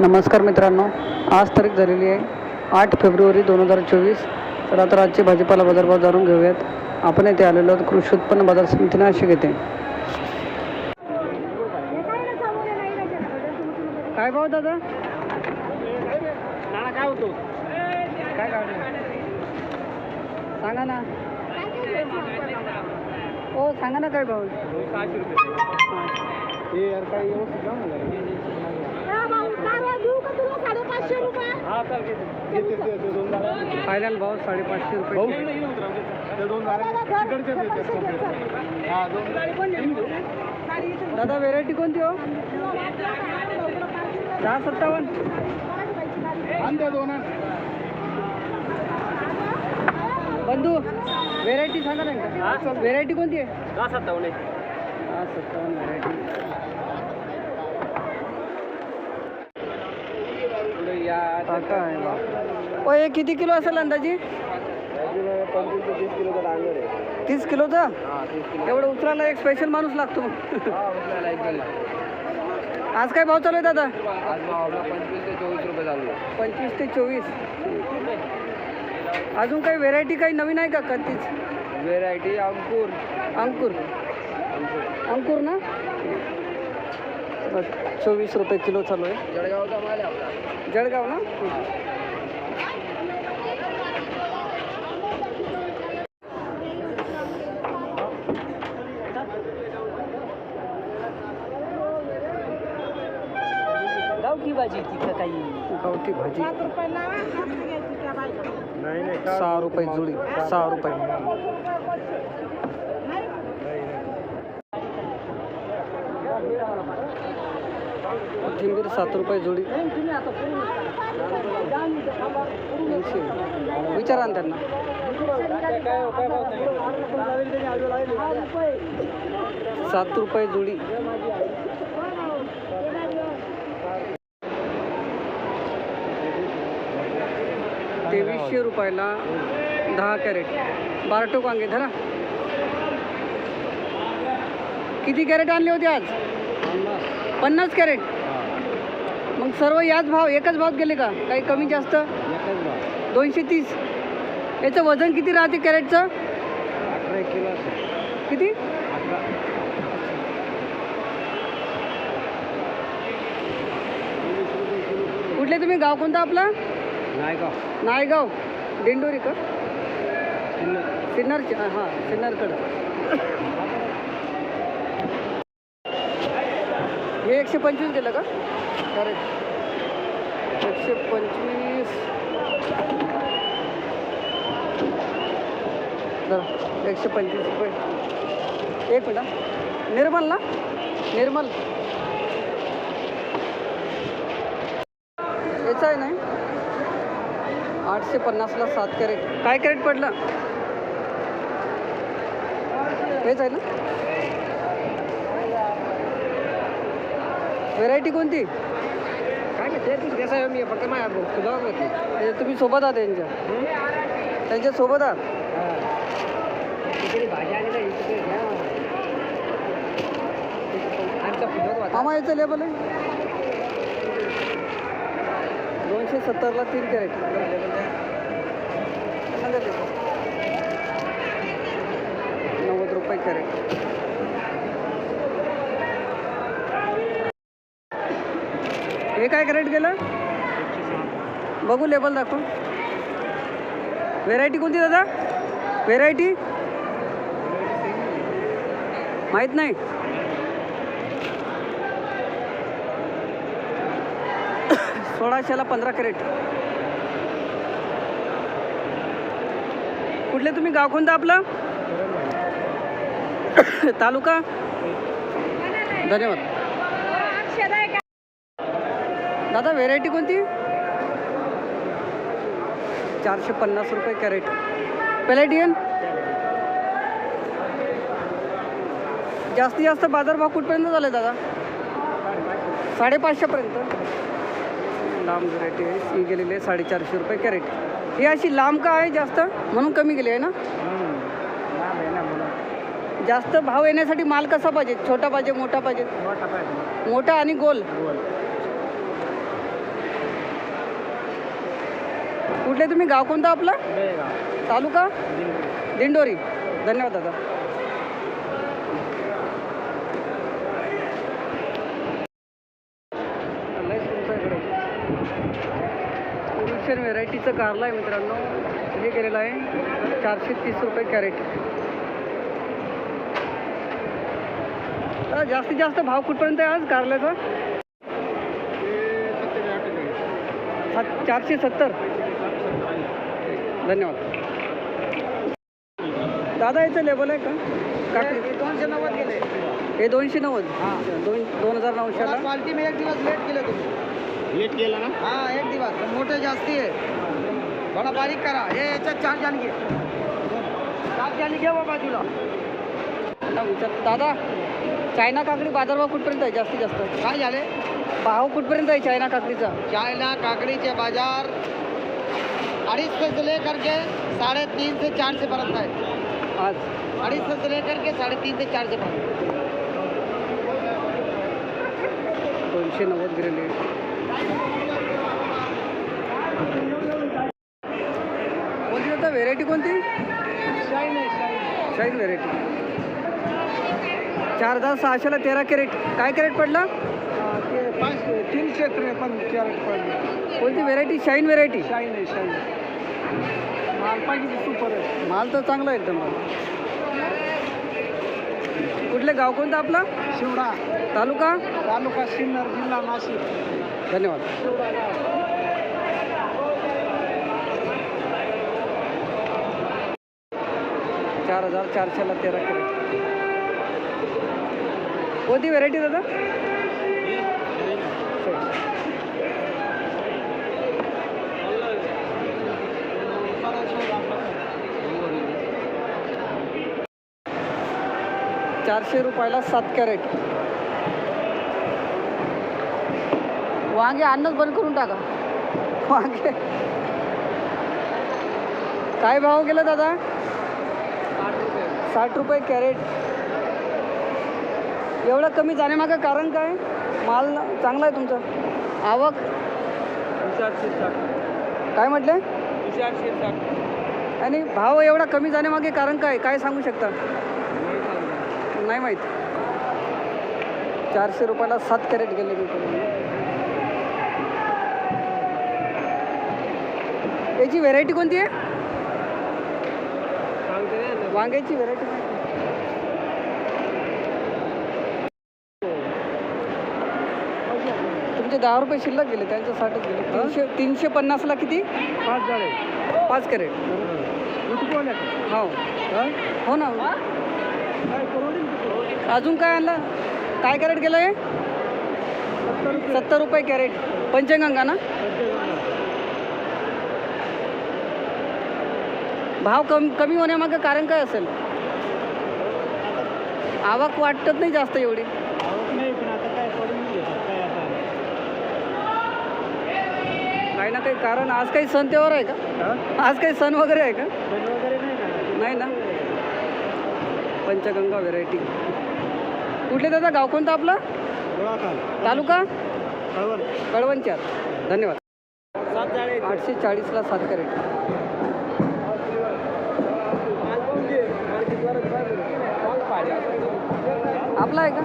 नमस्कार मित्रांनो आज तारीख झालेली आहे आठ फेब्रुवारी दोन हजार चोवीस. तर आता आजचे भाजीपाला बाजारभाव जाणून घेऊयात. आपण येथे आलेलो आहोत कृषी उत्पन्न बाजार समितीने अशी घेते. काय भाव दादा? काय होतो काय सांगा ना. हो सांगा ना काय भाव सहाशे रुपये हे यार काही व्यवस्थित जाऊ हा चाल घेते ते ते दोन दारा फायनल भाव साडेपाचशे रुपये. हा दादा व्हेरायटी कोणती हो? दहा सत्तावन्न. दोन. बंधू व्हेरायटी सांगा ना व्हेरायटी कोणती आहे? दहा सत्तावन्न आहे. दहा सत्तावन्न व्हेरायटी ओ हे किती किलो असेल अंदाजी? तीस किलोचा हा एवढं उचलायला एक स्पेशल माणूस लागतो. आज काय भाव चालू आहे दादा? पंचवीस ते चोवीस. अजून काही व्हेरायटी काही नवीन आहे का कधीच? व्हेरायटी अंकुर. अंकुर. अंकुर ना? चोवीस रुपये किलो चालू आहे. जळगावचा माल आहे आपला जळगाव ना? गावठी भाजी ती का काही? गावठी भाजी. नाही नाही सहा रुपये जुडी. सहा रुपये. कोथिंबीर सात रुपये जोडी. ऐंशी. विचारा ना त्यांना. सात रुपये जोडी. तेवीसशे रुपयाला दहा कॅरेट. बारटो वांगे धरा. किती कॅरेट आणले होते आज? पन्नास कॅरेट. मग सर्व याच भाव एकच भावात गेले का? काही कमी जास्त? दोनशे तीस. याचं वजन किती राहते कॅरेटचं? अठरा एक किलो असेल. किती? अठरा कुठले तुम्ही? गाव कोणतं आपलं? नाही का नायगाव. दिंडोरी का? सिन्नरचे हां सिन्नरकडं. एकशे पंचवीस गेलं का? करेक्ट एकशे पंचवीस. एकशे पंचवीस रुपये. एक मिनिट निर्मल ना निर्मल. याचं आहे नाही आठशे पन्नासला सात कॅरेट. काय कॅरेट पडलं? हेच आहे ना? व्हेरायटी कोणती? काय नाही ते तू कसं आहे मी फक्त माझ्या होती म्हणजे तुम्ही सोबत आहात त्यांच्या? त्यांच्यासोबत आहात? तिकडे भाजी आणि नाही तिकडे घ्या. आमच्या फुलावर मामा याचं लेबल आहे? दोनशे सत्तरला तीन कॅरेट नव्वद रुपये कॅरेट हे काय कॅरेट गेलं? बघू लेबल दाखव. व्हेरायटी कोणती दादा? व्हेरायटी माहीत नाही. सोळाशेला पंधरा कॅरेट कुठले तुम्ही? गाव कोणतं आपलं? तालुका? धन्यवाद. दादा व्हेरायटी कोणती? चारशे पन्नास रुपये कॅरेट. पॅलेडियन जास्तीत जास्त बाजारभाव कुठपर्यंत झाले दादा? साडेपाचशेपर्यंत लांब व्हरायटी आहे. ही गेलेली आहे साडेचारशे रुपये कॅरेट. ही अशी लांब का आहे जास्त? म्हणून कमी गेली आहे ना? जास्त भाव येण्यासाठी माल कसा पाहिजे? छोटा पाहिजे मोठा पाहिजे? मोठा आणि गोल? कुठले तुम्ही? गाव कोणतं आपलं? तालुका? दिंडोरी. धन्यवाद दादा. पुरुषन व्हेरायटीचं कारला आहे मित्रांनो. हे केलेलं आहे. चारशे तीस रुपये कॅरेट. जास्तीत जास्त भाव कुठपर्यंत आहे आज कारल्याचा? सात चारशे सत्तर. धन्यवाद. दादा याचं लेबल आहे का? काकडी दोनशे नव्वद गेले. हे दोनशे नव्वद? हां. दोन दोन हजार नऊशेला? क्वालिटी में एक दिवस लेट केलं तुम्ही. लेट केलं ना? हा एक दिवस. मोठे जास्ती आहे. थोडा बारीक करा. हे याच्यात चार जाण घे चार जाणी घे ना विचार दादा चायना काकडी बाजारभाव कुठपर्यंत आहे? जास्तीत जास्त. काय झाले? भाव कुठपर्यंत आहे चायना काकडीचा? चायना काकड़ी बाजार अड़ीच सौ से लेकर के साढ़े तीन से चार से पर्यंत है। आज। अड़ीच सौ से लेकर के साढ़े तीन से चार से पर्यंत दोनशे नव्वद गेलेले कोणती आता व्हेरायटी कोणती शाईन व्हेरायटी चार हज़ार सहाशेला तेरा कॅरेट काय कॅरेट पडला? तीनशे त्रेपन्न कॅरेट पडले कोणती व्हेरायटी शाईन व्हेरायटी शाईन आहे शाईन माल पाहिजे सुपर आहे. माल तर चांगला आहे एकदम. कुठले गाव कोणतं आपला? शिवडा. तालुका? तालुका सिन्नर जिल्हा नाशिक. धन्यवाद. चार हजार चारशेला तेरा कॅरेट कोणती व्हेरायटी दादा? चारशे रुपयाला सात कॅरेट. वांगे अन्नच बंद करून टाका. वांगे. काय भाव गेला दादा? साठ रुपये कॅरेट. एवढं कमी जाण्यामागं कारण काय? माल चांगला आहे तुमचा. आवक? काय म्हटले? आणि भाव एवढा कमी जाण्यामागे कारण काय? काय सांगू शकता? नाही माहीत. चारशे रुपयाला सात कॅरेट गेले मी याची व्हेरायटी कोणती आहे? वांग्याची व्हेरायटी तुमचे दहा रुपये शिल्लक गेले त्यांच्या साठच गेले. तीनशे तीनशे पन्नासला किती? पाच झाले. पाच कॅरेट. हो. हो? ना. अजून काय आणलं? काय कॅरेट गेलं हे? सत्तर रुपये कॅरेट. पंचगंगा ना? भाव कमी कमी होण्यामागं कारण काय असेल? आवक वाटत नाही जास्त एवढी नाही पण आता काय पडून काय आता काही ना काही कारण आज काही सण त्योहार आहे का? आज काही सण वगैरे आहे का? नाही ना. नाही ना? पंचगंगा व्हेरायटी कुठले दादा गाव कोणतं आपलं? तालुका. कळवण. कळवणचार धन्यवाद. आठशे चाळीसला सात कॅरेट. आपला आहे का?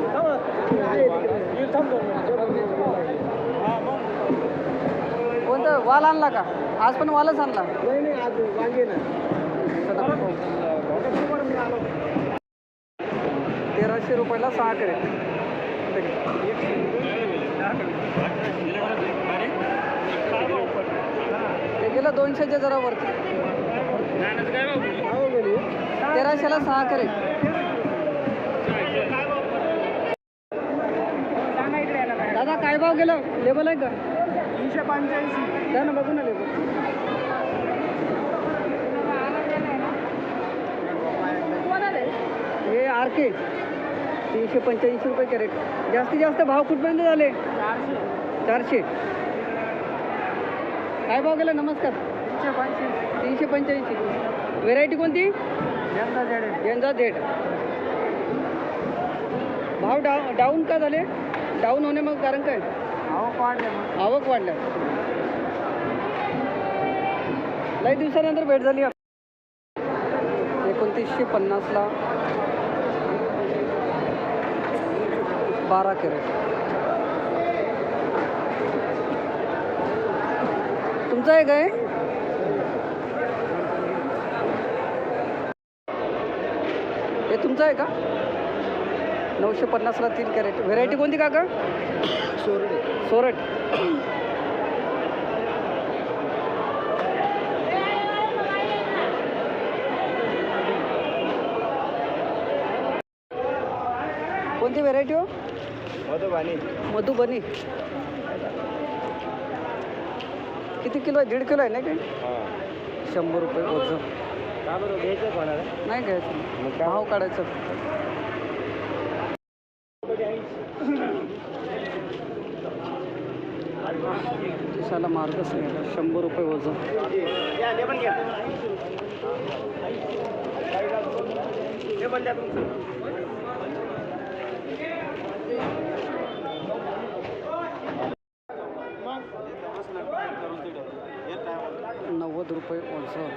वाल आणला का? आज पण वालच आणला. तेराशे रुपयाला सहा करे ते गेलं दोनशेच्या जरा वरती तेराशेला सहा करे दादा काय भाव गेलं? लेबल आहे का? तीनशे पंच्याऐंशी. द्या ना बघू ना लेबल हे आर के तीनशे पंच्याऐंशी रुपये कॅरेट. जास्तीत जास्त भाव कुठपर्यंत झाले? चारशे. काय भाव गेला? नमस्कार. तीनशे पंच्याऐंशी. तीनशे पंच्याऐंशी. व्हेरायटी कोणती? यंदा देठ भाव डाऊन का झाले? डाऊन होणे मग कारण काय? आवक वाढल्या लई दिवसानंतर भेट झाली एकोणतीसशे पन्नासला बारा कॅरेट. तुमचं आहे काय? हे तुमचं आहे का? नऊशे पन्नासला तीन कॅरेट. व्हेरायटी कोणती काका? सोरडे. सोरट. कोणती व्हेरायटी हो? मधुबानी. मधुबनी. किती किलो आहे? दीड किलो आहे नाही काय शंभर रुपये ओझं नाही घ्यायचं? भाव काढायचं. माशाला मार्गच नाही शंभर रुपये वजन. नव्वद रुपये वजन.